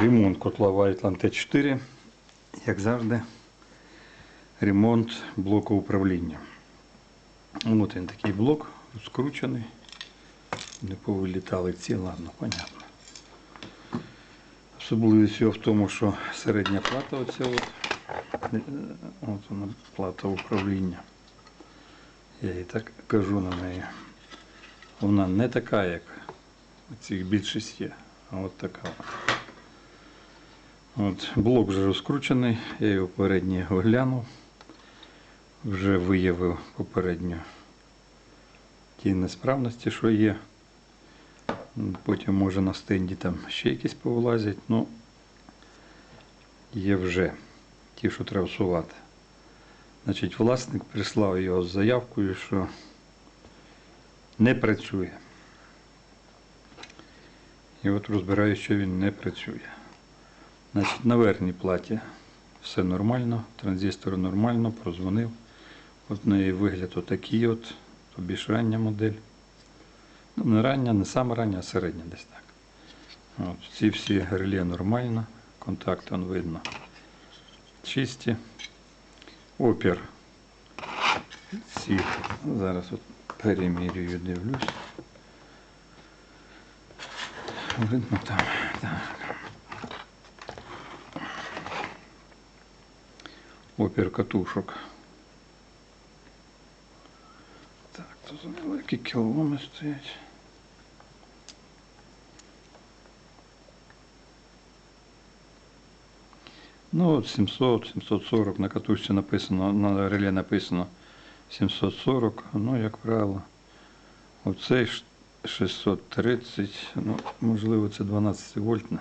Ремонт котла Whiteland Т4. Як завжди, ремонт блоку управління. От він такий блок, скручений. Не повилітали ці, ладно, понятно. Особливість його в тому, що середня плата оця от, е, от вона плата управління. Я і так кажу на неї. Вона не така, як у цих більшість є, а от така. От, блок вже розкручений, я його попередньо оглянув, вже виявив попередньо ті несправності, що є. Потім може на стенді там ще якісь повилазять, ну є вже ті, що треба всувати. Значить, власник прислав його з заявкою, що не працює. І от розбираю, що він не працює. Значить, на верхній платі все нормально, транзистор нормально, прозвонив. От в неї вигляд отакий от, то більш рання модель. Ну, не рання, не саме рання, а середня десь так. От, ці всі реле нормально, контакт он видно. Чисті. Опір. Ці. Зараз от перемірюю, дивлюсь. Видно там. Так. Опір катушок. Так, тут великі кіломи стоять. Ну, от 700, 740 на катушці написано, на реле написано 740, ну, як правило. Оцей 630, ну, можливо, це 12 вольтне.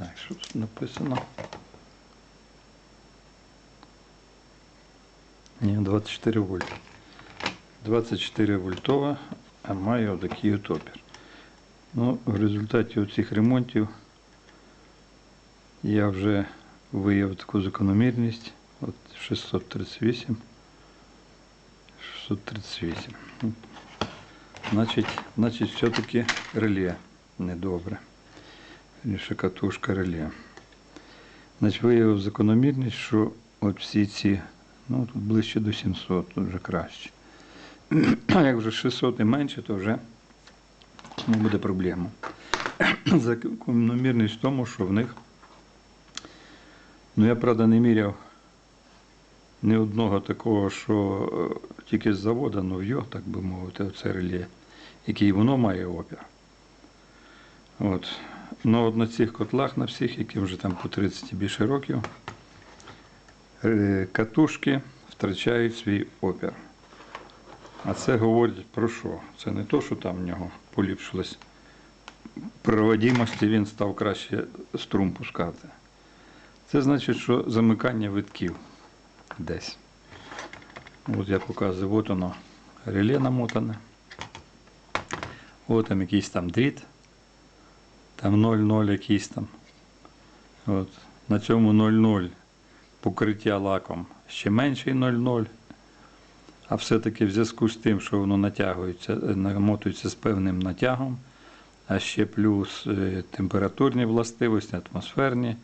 Так, що тут написано? Ні, 24 вольт. 24 вольтова, а має отакий от опір. Ну, в результаті оцих ремонтів я вже виявив таку закономірність. От 638. 638. Ну, Значить, значить все-таки реле недобре. Вірніше, катушка реле. Значить, виявив закономірність, що от всі ці, ну тут ближче до 700, тут вже краще. А як вже 600 і менше, то вже не буде проблема. Закономірність в тому, що в них, ну я правда не міряв ні одного такого, що е, тільки з завода нов'йо, так би мовити, оце реле, який воно має опір. От. Ну, на цих котлах, на всіх, яким вже там по 30 і більше років, е, катушки втрачають свій опір. А це говорить про що? Це не то, що там в нього поліпшилось проводимості, він став краще струм пускати. Це значить, що замикання витків десь. От я показую, от воно реле намотане. От там якийсь там дріт. Там 0,0 якийсь там. От. На цьому 0,0 покриття лаком ще менший 0,0. А все-таки в зв'язку з тим, що воно натягується, е, намотується з певним натягом, а ще плюс е, температурні властивості, атмосферні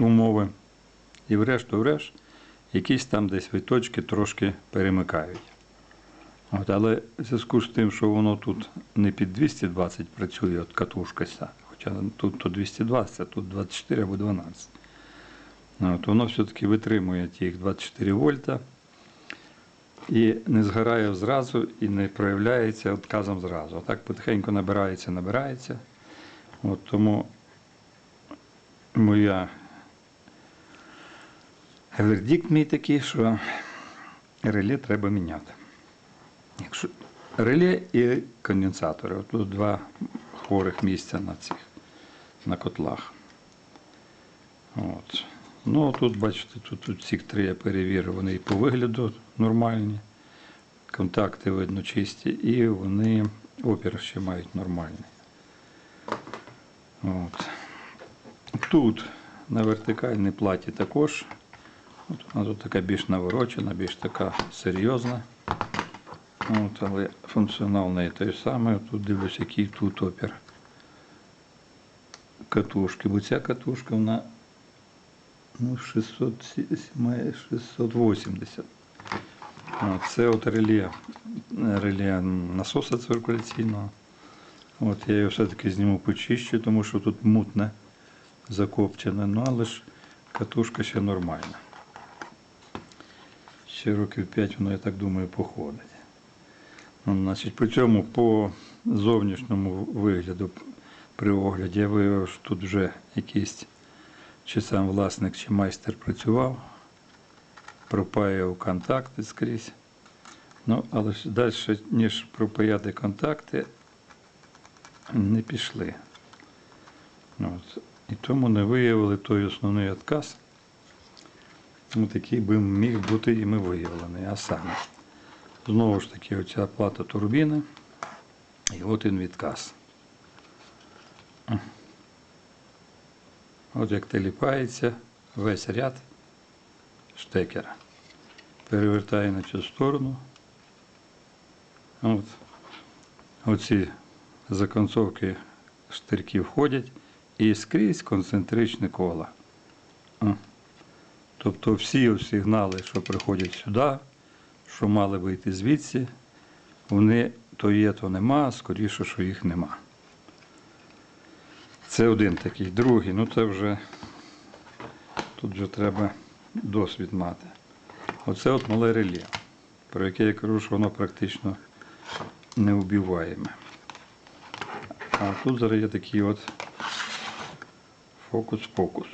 умови. І врешті-врешт, якісь там десь виточки трошки перемикають. От, але в зв'язку з тим, що воно тут не під 220 працює, от катушка хоча тут то 220, а тут 24 або 12. От, воно все-таки витримує тих 24 вольта і не згорає зразу і не проявляється відказом зразу. Так потихеньку набирається, набирається. От, тому моя вердикт мій такий, що реле треба міняти. Реле і конденсатори. Тут два хворих місця на цих на котлах. От. Ну, тут, бачите, тут, тут всіх три я перевірив, вони і по вигляду нормальні. Контакти видно чисті, і вони опір ще мають нормальний. От. Тут на вертикальній платі також. От вона тут така більш наворочена, більш така серйозна. От, але функціонал не той самий. Тут дивлюсь, який тут опір катушки. Бо ця катушка вона ну, 600, 680. От, це от реле, реле насоса циркуляційного. От я його все-таки зніму почищу, тому що тут мутне закопчене, ну але ж катушка ще нормальна. Ще років 5 воно, я так думаю, походить. Значить, при цьому по зовнішньому вигляду при огляді я виявив, що тут вже якийсь чи сам власник, чи майстер працював, пропаяв контакти скрізь. Ну, але ж далі, ніж пропаяти контакти, не пішли. От. І тому не виявили той основний отказ. Ну, такий би міг бути і ми виявлений. А саме, знову ж таки, оця плата турбіни, і от він відказ. От як теліпається весь ряд штекера. Перевертає на цю сторону. От. Оці законцовки штирків входять і скрізь концентричне коло. Тобто всі сигнали, що приходять сюди, що мали вийти звідси, вони то є, то нема, а скоріше, що їх нема. Це один такий. Другий, ну це вже тут вже треба досвід мати. Оце от мале реле, про яке я кажу, що воно практично неубиваєме. А тут зараз є такий от фокус-фокус.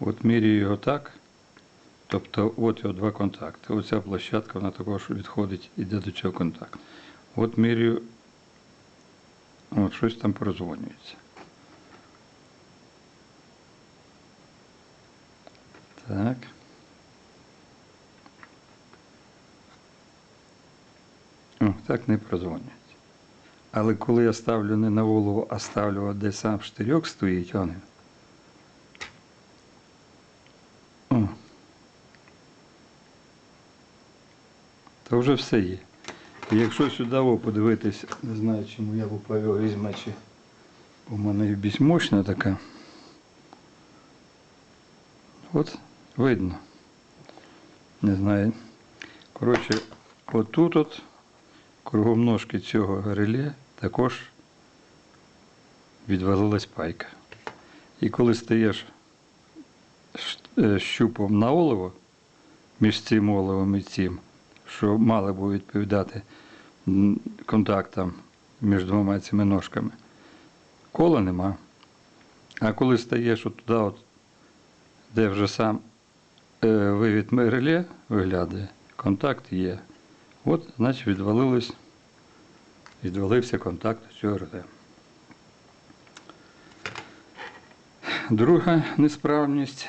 От міряю його так. Тобто от його два контакти. Оця площадка вона також відходить, іде до цього контакту. От міряю, от щось там прозвонюється. Так. О, так не прозвонюється. Але коли я ставлю не на голову, а ставлю, де сам штирьок стоїть, он. О. То вже все є. І якщо сюди о, подивитись, не знаю, чому я його візьме, чи у мене більш мощна така. От видно. Не знаю. Коротше, отут от кругом ножки цього реле також відвалилась пайка. І коли стаєш е, щупом на оливо між цим оливом і цим, що мало би відповідати контактам між двома цими ножками, кола нема. А коли стаєш от туди, от, де вже сам е, вивід реле виглядає, контакт є. От, значить, відвалилось, відвалився контакт цього реле. Друга несправність.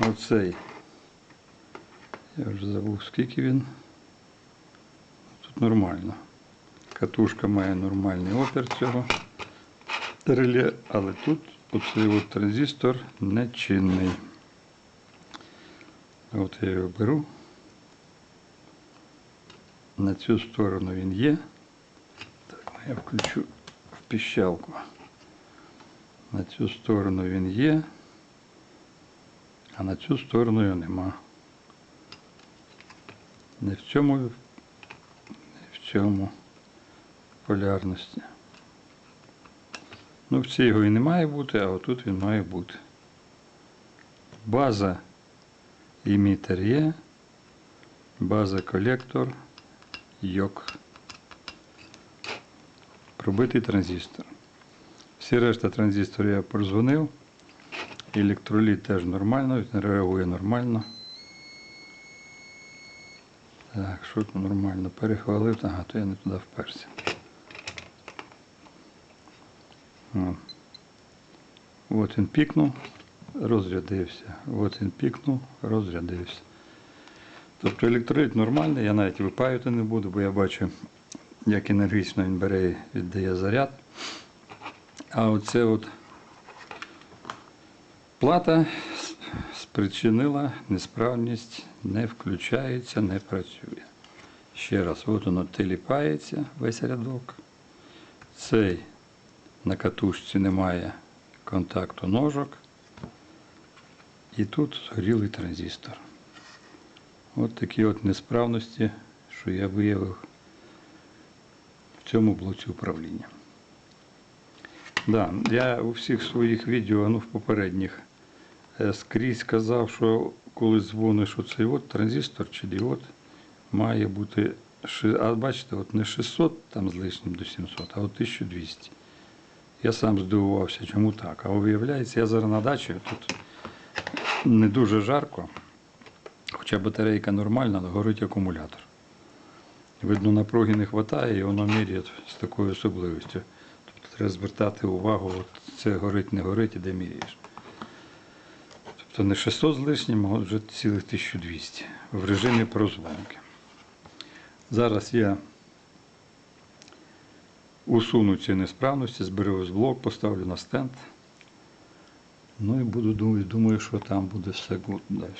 Оцей. Я вже забув, скільки він. Тут нормально. Катушка має нормальний опір цього реле, але тут оцей от транзистор нечинний. От я його беру. На цю сторону він є. Так, ну, я включу в піщалку. На цю сторону він є, а на цю сторону його нема. Не в цьому, не в цьому полярності. Ну, в цій його і не має бути, а отут він має бути. База імітер є, база колектор, йок. Пробитий транзистор. Всі решта транзисторів я прозвонив. Електроліт теж нормально, він реагує нормально. Так, що тут нормально? Перехвалив, ага, то я не туди вперся. О. От він пікнув, розрядився. От він пікнув, розрядився. Тобто електроліт нормальний, я навіть випаювати не буду, бо я бачу, як енергічно він бере і віддає заряд. А оце от плата спричинила несправність, не включається, не працює. Ще раз, от воно теліпається весь рядок. Цей на катушці немає контакту ножок. І тут згорілий транзистор. От такі от несправності, що я виявив в цьому блоці управління. Да, я у всіх своїх відео, ну в попередніх, скрізь казав, що коли дзвониш оцей от транзистор чи діод, має бути, а бачите, от не 600 там з лишнім до 700, а от 1200. Я сам здивувався, чому так. А виявляється, я зараз на дачі тут не дуже жарко, хоча батарейка нормальна, але горить акумулятор. Видно, напруги не вистачає, і воно міряє з такою особливістю. Тобто треба звертати увагу, от це горить, не горить і де міряєш. Тобто не 600 з лишнім, а вже цілих 1200 в режимі прозвонки. Зараз я усуну ці несправності, зберу з блок, поставлю на стенд. Ну і буду думаю, думаю, що там буде все гуд далі.